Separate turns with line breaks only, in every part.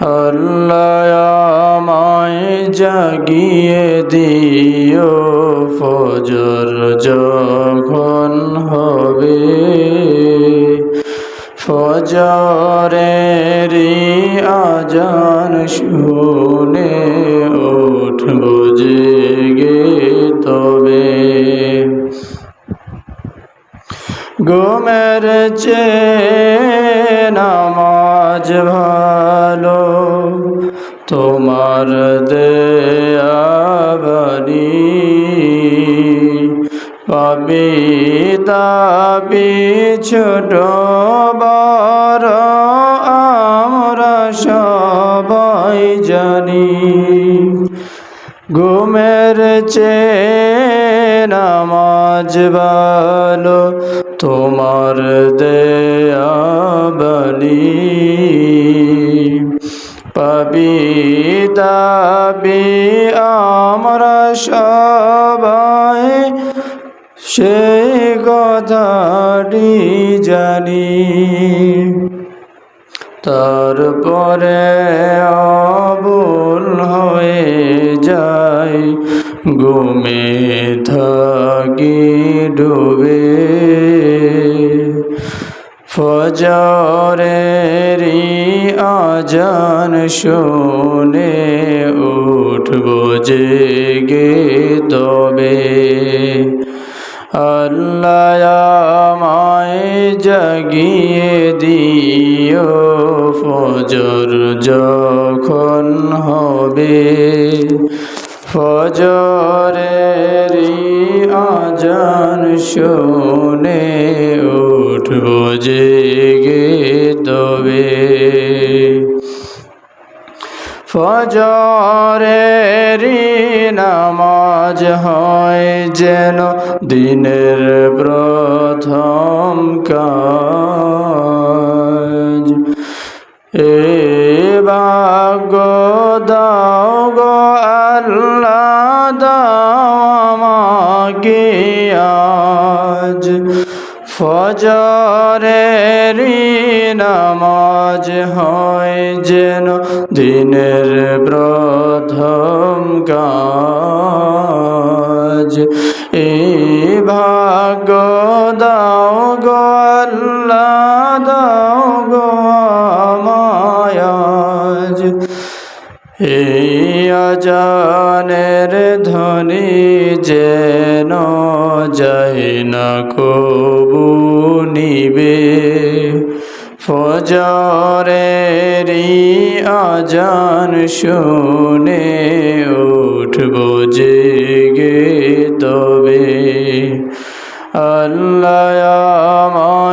আল্লাহ জাগিয়ে দিও ফজর যখন হবে। ফজরেরই আজান শুনে উঠব জেগে তবে। গোমের চে নামাজ ভালো তোমার দেয়াবানি পাবি তাবি ছোট বড় আমরা সবাই জানি। ঘুমের চে নামাজ ভালো, তোমার দেয়াবলি পাবি দাবি আমরা সবাই সেই কথাটি জানি। তারপরে অবুল হয়ে যায় ঘুমে থাকি ডুবে ফজরেরই আজান শুনে উঠব জেগে তবে। আল্লাহ আমায় জাগিয়ে দিও ফজর যখন হবে। ফজরেরই আজান শুনে উঠব জেগে তবে ফজরেরই নামাজ হয় যেন দিনের প্রথম কাজ। এ ভাগ্য দাও গো আল্লাহ, দাও ফজরেরই নামাজ হয় যেন দিনের প্রথম কাজ এই আজানের ধ্বনি যেন যায় না নিবে। ফজরেরই আজান শুনে উঠব জেগে তবে। আল্লাহ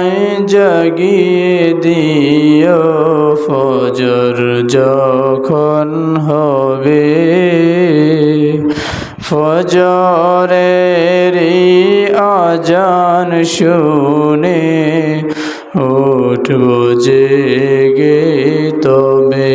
আমায় জাগিয়ে দিও ফজর যখন হবে। ফজরেরই আজান শুনে উঠব জেগে তবে।